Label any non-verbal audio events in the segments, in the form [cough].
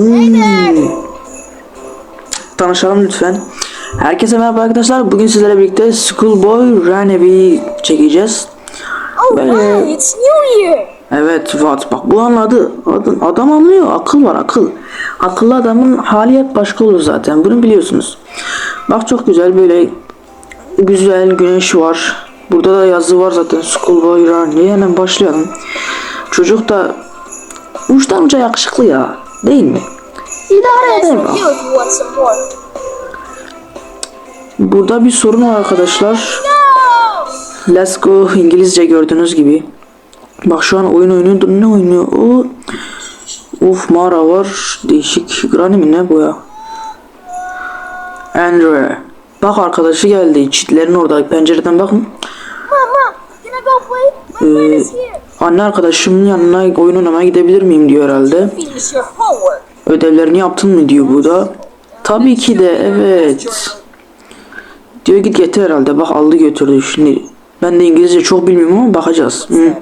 Hmm. Tanışalım lütfen. Herkese merhaba arkadaşlar. Bugün sizlerle birlikte Schoolboy Runaway çekeceğiz. Oh Böyle- wow, it's New Year! Evet Fuat bak bu anladı. Adam, adam anlıyor. Akıl var akıl. Akıllı adamın hali hep başka olur zaten. Bunu biliyorsunuz. Bak çok güzel böyle güzel güneş var. Burada da yazı var zaten. Schoolboy Runaway. Hemen başlayalım. Çocuk da uçtan uca yakışıklı ya. Değil mi? İdare Let's eder review bak. if you want some more. Burada bir sorun var arkadaşlar. Let's go İngilizce gördüğünüz gibi. Bak şu an oyun oynuyor. Ne oynuyor? O Uf mağara var. Değişik. Granny mi ne bu ya? Andre. Bak arkadaşı geldi. Çitlerin orada. Pencereden bakın. Mama, can I go play? Here. Anne arkadaşımın yanına oyun oynamaya gidebilir miyim diyor herhalde. Ödevlerini yaptın mı diyor bu da. Tabii ki de evet. Diyor git getir herhalde. Bak aldı götürdü şimdi. Ben de İngilizce çok bilmiyorum ama bakacağız. Hı.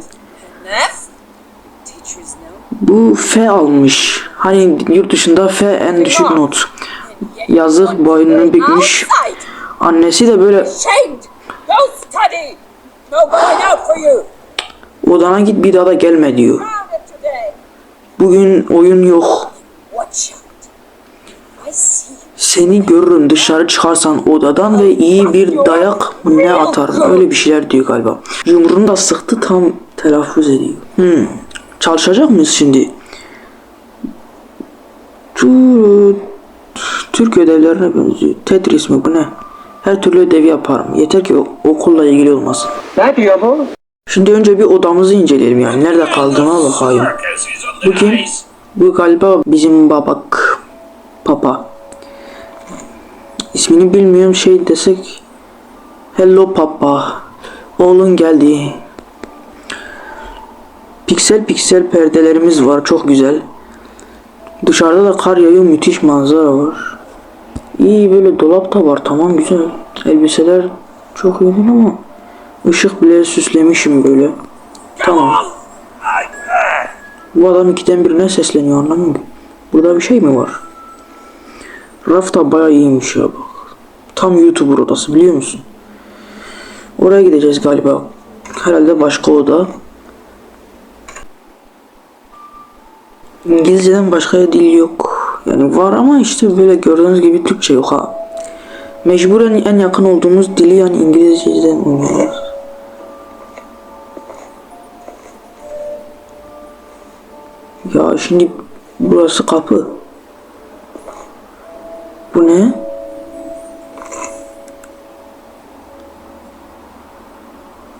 Bu F almış. Hani yurt dışında F en düşük not. Yazık boynunu bükmüş. Annesi de böyle odana git bir daha da gelme diyor. Bugün oyun yok. Seni görürüm dışarı çıkarsan odadan ve iyi bir dayak ne atarım. Öyle bir şeyler diyor galiba. Yumruğunu da sıktı tam telaffuz ediyor. Hmm. Çalışacak mıyız şimdi? Türk ödevlerine benziyor. Tetris mi bu ne? Her türlü ödevi yaparım. Yeter ki okulla ilgili olmasın. Ne diyor bu? Şimdi önce bir odamızı inceleyelim yani. Nerede kaldığına bakayım. Bu kim? Bu galiba bizim babak. Papa. İsmini bilmiyorum şey desek. Hello papa. Oğlun geldi. Piksel piksel perdelerimiz var. Çok güzel. Dışarıda da kar yağıyor. Müthiş manzara var. İyi böyle dolap da var. Tamam güzel. Elbiseler çok iyi ama ışık bile süslemişim böyle. Tamam. Bu adam ikiden birine sesleniyor ki. Burada bir şey mi var? Raf da bayağı iyiymiş ya bak. Tam YouTuber odası biliyor musun? Oraya gideceğiz galiba. Herhalde başka oda. İngilizceden başka dil yok. Yani var ama işte böyle gördüğünüz gibi Türkçe yok ha. Mecburen en yakın olduğumuz dili yani İngilizceden oynuyoruz. Ya şimdi burası kapı. Bu ne?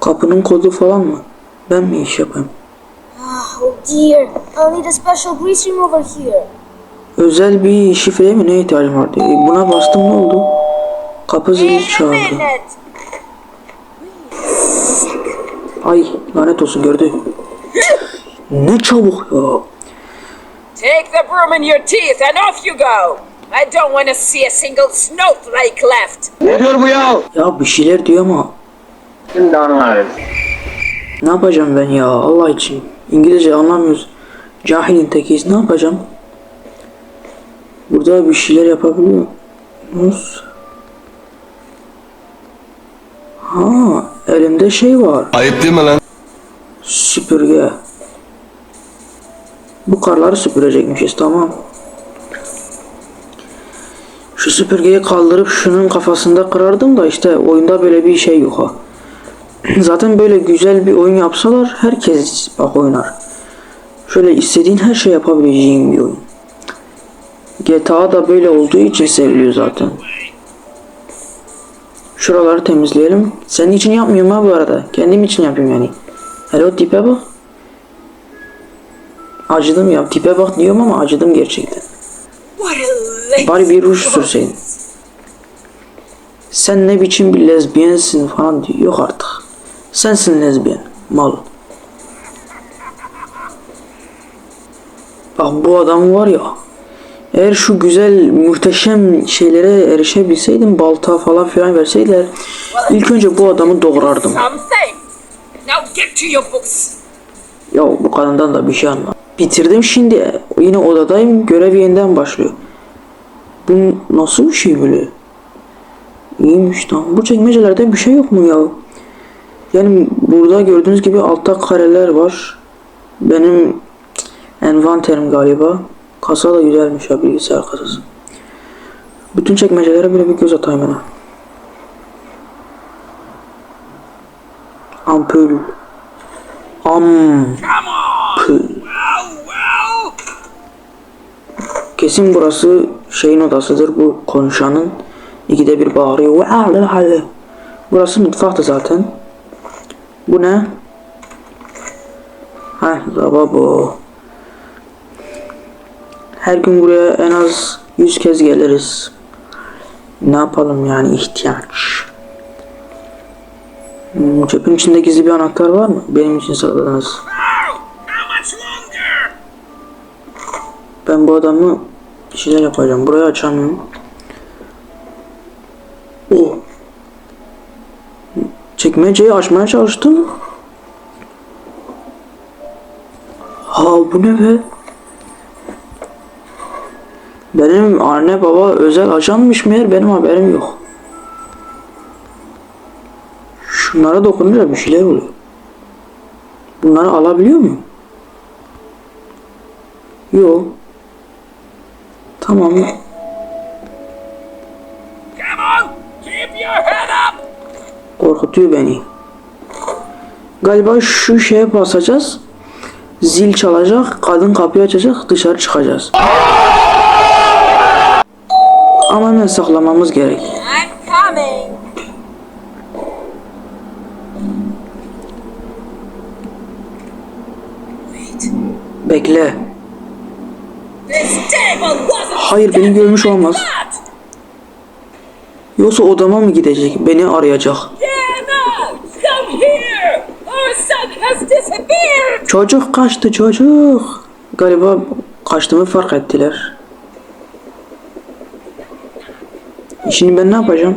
Kapının kodu falan mı? Ben mi iş yapayım? Ah, oh dear. I'll need a special grease remover here. Özel bir şifreye mi ne ihtiyacım vardı? E, buna bastım ne oldu? Kapı zili çaldı. Ay lanet olsun gördü. Ne çabuk ya. Take the broom in your teeth and off you go! I don't want to see a single snowflake left! Ne diyor bu ya? Ya bir şeyler diyor ama Şimdi anlarız. ne yapacağım ben ya Allah için. İngilizce anlamıyoruz. Cahilin tekiyiz ne yapacağım? Burada bir şeyler yapabiliyor musunuz? Ha elimde şey var. Ayıp değil mi lan? Süpürge. Bu karları süpürecekmişiz tamam. Şu süpürgeyi kaldırıp şunun kafasında kırardım da işte oyunda böyle bir şey yok ha. [clears throat] Zaten böyle güzel bir oyun yapsalar herkes bak oynar. Şöyle istediğin her şey yapabileceğin bir oyun. GTA da böyle olduğu için seviliyor zaten. Şuraları temizleyelim. Senin için yapmıyorum ha bu arada. Kendim için yapıyorum yani. Hele o tipe bak. Acıdım ya. Tipe bak diyorum ama acıdım gerçekten. Bari bir ruj sürseydin. Sen ne biçim bir lezbiyensin falan diyor. Yok artık. Sensin lezbiyen. Mal. Bak bu adam var ya. Eğer şu güzel muhteşem şeylere erişebilseydim balta falan filan verseydiler ilk önce bu adamı doğrardım. Ya bu kadından da bir şey anla. Bitirdim şimdi. Yine odadayım. Görev yeniden başlıyor. Bu nasıl bir şey böyle? İyiymiş lan. Bu çekmecelerde bir şey yok mu ya? Yani burada gördüğünüz gibi altta kareler var. Benim envanterim galiba. Kasa da güzelmiş ya bilgisayar kasası. Bütün çekmecelere böyle bir göz atayım ben. Ampul. Ampul. Kesin burası şeyin odasıdır bu konuşanın. İkide bir bağırıyor. Burası mutfaktı zaten. Bu ne? Heh, lavabo. Her gün buraya en az 100 kez geliriz. Ne yapalım yani ihtiyaç. Hmm, Çöpün içinde gizli bir anahtar var mı? Benim için sakladınız. Ben bu adamı bir şeyler yapacağım. Burayı açamıyorum. O. Çekmeceyi açmaya çalıştım. Ha bu ne be? Benim anne baba özel ajanmış meğer benim haberim yok. Şunlara dokununca bir şeyler oluyor. Bunları alabiliyor muyum? Yok. Tamam. Come on, keep your head up. Korkutuyor beni. Galiba şu şeye basacağız. Zil çalacak, kadın kapıyı açacak, dışarı çıkacağız. Ama hemen saklamamız gerek. Bekle. Hayır beni görmüş olmaz. Yoksa odama mı gidecek? Beni arayacak. Çocuk kaçtı çocuk. Galiba kaçtığımı fark ettiler. Şimdi ben ne yapacağım?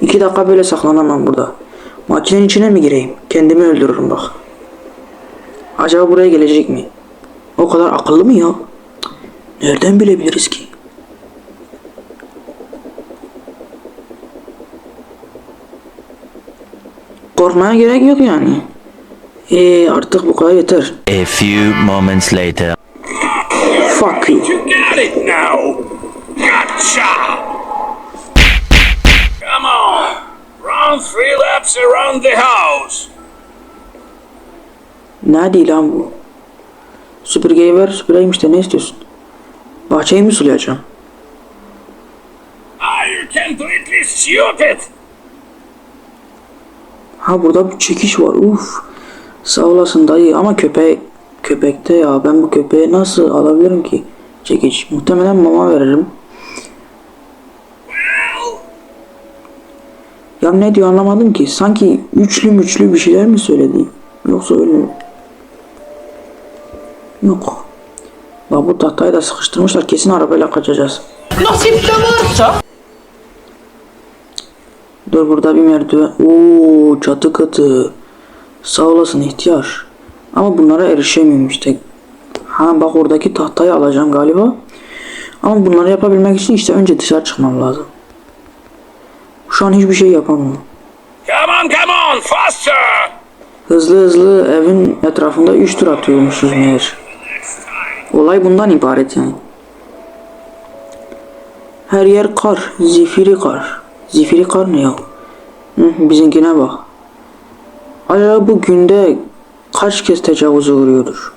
İki dakika böyle saklanamam burada. Makinenin içine mi gireyim? Kendimi öldürürüm bak. Acaba buraya gelecek mi? O kadar akıllı mı ya? Nereden bilebiliriz ki? Korkmaya gerek yok yani. Ee artık bu kadar yeter. A few moments later. Fuck you. You got it now! Gotcha! Come on! Run three laps around the house! Değil lan bu? Süpürgeyi ver, süpüreyim işte ne istiyorsun? Bahçeyi mi sulayacağım? Ha burada bir çekiş var. Uf. Sağ olasın dayı ama köpek köpekte ya ben bu köpeği nasıl alabilirim ki? Çekiç. Muhtemelen mama veririm. Ya ne diyor anlamadım ki. Sanki üçlü müçlü bir şeyler mi söyledi? Yoksa öyle mi? Yok. Bak bu tahtayı da sıkıştırmışlar. Kesin arabayla kaçacağız. Dur burada bir merdiven. Oo çatı katı. Sağ olasın ihtiyar. Ama bunlara erişemiyorum işte. Ha bak oradaki tahtayı alacağım galiba. Ama bunları yapabilmek için işte önce dışarı çıkmam lazım. Şu an hiçbir şey yapamam. Come on, come on, faster! Hızlı hızlı evin etrafında 3 tur atıyormuşuz meğer. Olay bundan ibaret yani. Her yer kar, zifiri kar. Zifiri kar ne ya? Hı, bizimkine bak. Acaba bu günde kaç kez tecavüze uğruyordur?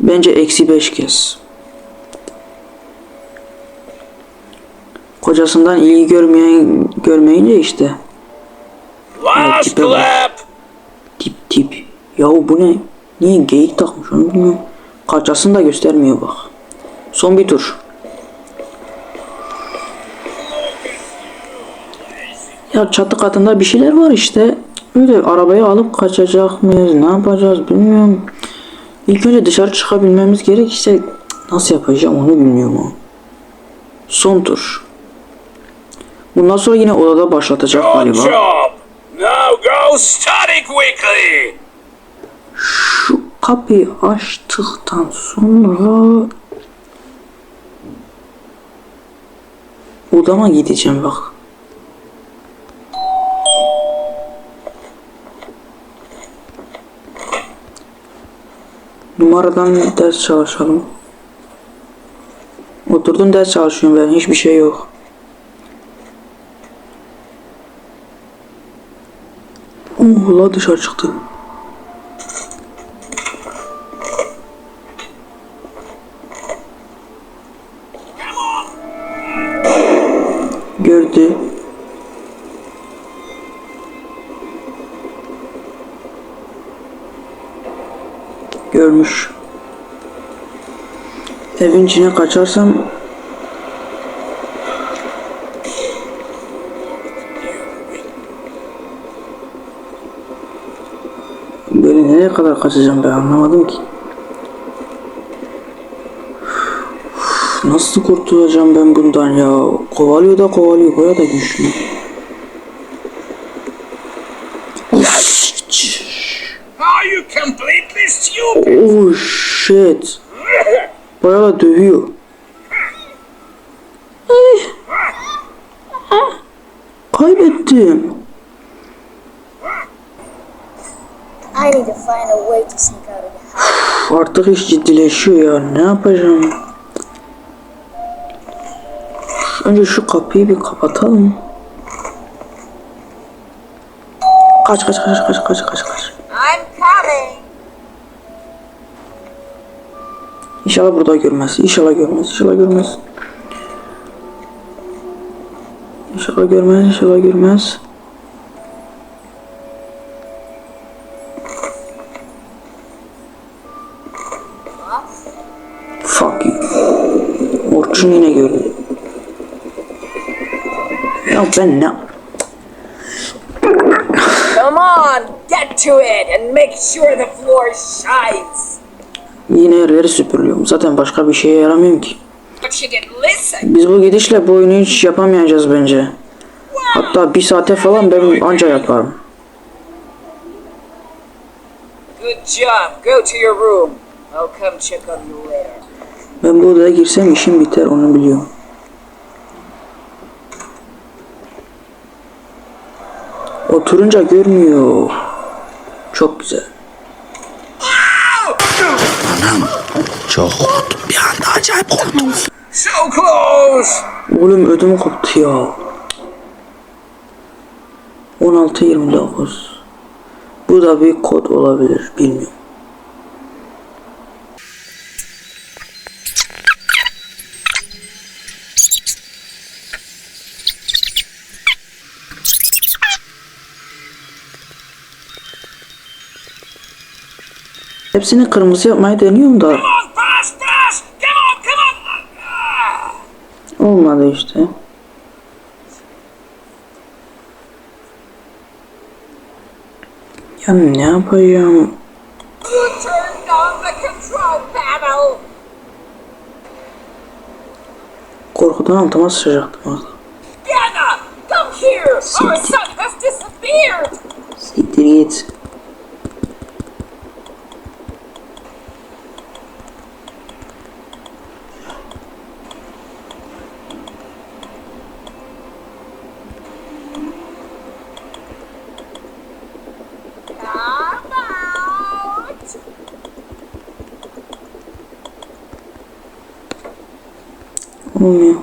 Bence eksi 5 kez. Kocasından ilgi görmeyen görmeyince işte. Last tipe bak. Tip tip. Yahu bu ne? Niye geyik takmış onu bilmiyorum. Kalçasını da göstermiyor bak. Son bir tur. Ya çatı katında bir şeyler var işte. Öyle arabayı alıp kaçacak mıyız? Ne yapacağız bilmiyorum. İlk önce dışarı çıkabilmemiz gerek işte nasıl yapacağım onu bilmiyorum. Son tur. Bundan sonra yine odada başlatacak galiba. Now go study quickly! Kapıyı açtıktan sonra odama gideceğim bak. Numaradan ders çalışalım. Oturdum ders çalışıyorum ben. Hiçbir şey yok. Allah dışarı çıktı. Gördü. Görmüş. Evin içine kaçarsam Böyle nereye kadar kaçacağım ben anlamadım ki. Nasıl kurtulacağım ben bundan ya? Kovalıyor da kovalıyor. Baya da güçlü. Are you completely stupid? Oh shit. Baya da dövüyor. Ay. Kaybettim. I need to find a way to sneak out of the house. Artık iş ciddileşiyor ya. Ne yapacağım? Önce şu kapıyı bir kapatalım. Kaç kaç kaç kaç kaç kaç kaç. I'm coming. İnşallah burada görmez. İnşallah görmez. İnşallah görmez. İnşallah görmez. İnşallah görmez. Fuck you. Orçun yine gördü. Ya ben ne? Come on, get to it and make sure the floor shines. Yine yerleri süpürüyorum. Zaten başka bir şeye yaramıyorum ki. But you didn't listen. Biz bu gidişle bu oyunu hiç yapamayacağız bence. Hatta bir saate falan ben anca yaparım. Good job. Go to your room. I'll come check on you later. Ben bu odaya girsem işim biter onu biliyorum. Oturunca görmüyor. Çok güzel. Çok korktum bir anda acayip korktum. So close! Oğlum ödüm koptu ya. 16-29. Bu da bir kod olabilir bilmiyorum. Hepsini kırmızı yapmayı deniyorum da olmadı işte. Ya ne panel. Korkudan altıma sıçrayacaktım orada. Siktir git. уме.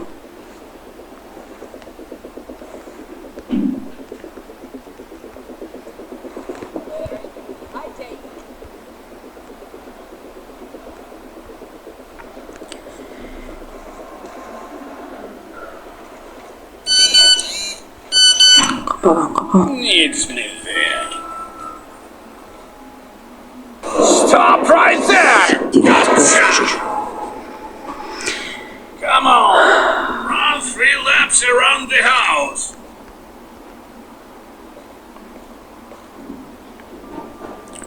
Капалан, капалан. Needs me there. Stop right there! Девять, Come on! Run three laps around the house.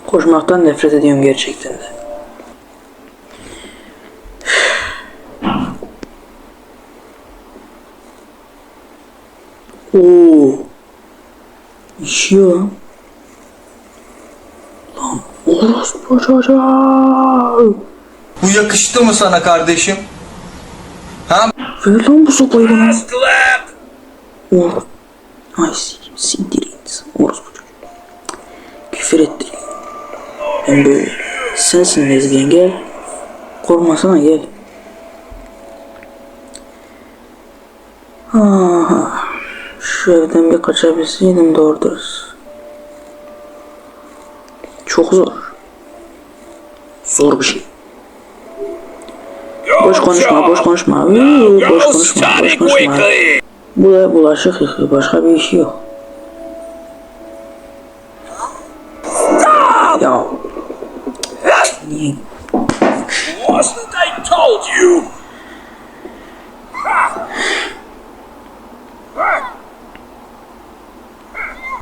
Koşmaktan nefret ediyorum gerçekten de. Oo. İşiyor lan. Lan Orospu çocuğu. Bu yakıştı mı sana kardeşim? Ver lan bu sopayı bana. Or. Ay sindireyim. Orospu çocuğu. Küfür ettir. Ben böyle. Sensin Nezgen gel. Korkmasana gel. Aha. Şu evden bir kaçabilseydim doğru dürüst. Çok zor. Zor bir şey. Boş konuşma, boş konuşma. Uuu, boş konuşma, boş konuşma. Bu da bulaşık yıkıyor. Başka bir işi yok.